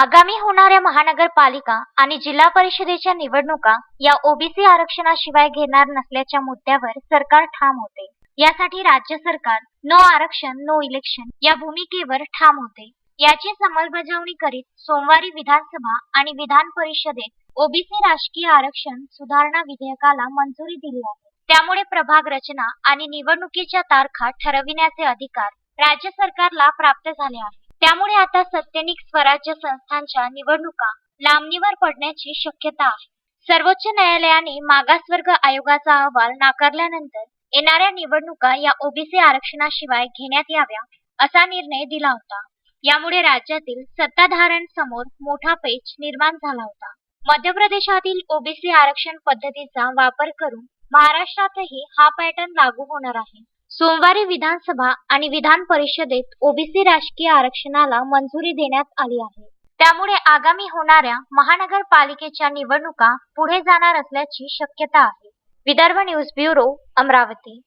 आगामी होणाऱ्या महानगरपालिका आणि जिल्हा परिषदेच्या निवडणुका या ओबीसी आरक्षणाशिवाय घेणार नसल्याच्या मुद्द्यावर सरकार ठाम होते. यासाठी राज्य सरकार नो आरक्षण नो इलेक्शन या भूमिकेवर ठाम होते. याची अंमलबजावणी करीत सोमवारी विधानसभा आणि विधान परिषदेत ओबीसी राजकीय आरक्षण सुधारणा विधेयकाला मंजुरी दिली आहे. त्यामुळे प्रभाग रचना आणि निवडणुकीच्या तारखा ठरविण्याचे अधिकार राज्य सरकारला प्राप्त झाले आहे त्यामुळे आता सत्यनिक स्वराज्य संस्थांच्या निवडणुका लांबणीवर पडण्याची शक्यता आहे. सर्वोच्च न्यायालयाने मागासवर्ग आयोगाचा अहवाल नाकारल्यानंतर येणाऱ्या निवडणुका या ओबीसी आरक्षणाशिवाय घेण्यात याव्या असा निर्णय दिला होता. यामुळे राज्यातील सत्ताधाऱ्यांसमोर मोठा पेच निर्माण झाला होता. मध्य प्रदेशातील ओबीसी आरक्षण पद्धतीचा वापर करून महाराष्ट्रातही हा पॅटर्न लागू होणार आहे. सोमवारी विधानसभा आणि विधान परिषदेत ओबीसी राजकीय आरक्षणाला मंजुरी देण्यात आली आहे. त्यामुळे आगामी होणाऱ्या महानगरपालिकेच्या निवडणुका पुढे जाणार असल्याची शक्यता आहे. Vidarbha news bureau Amravati.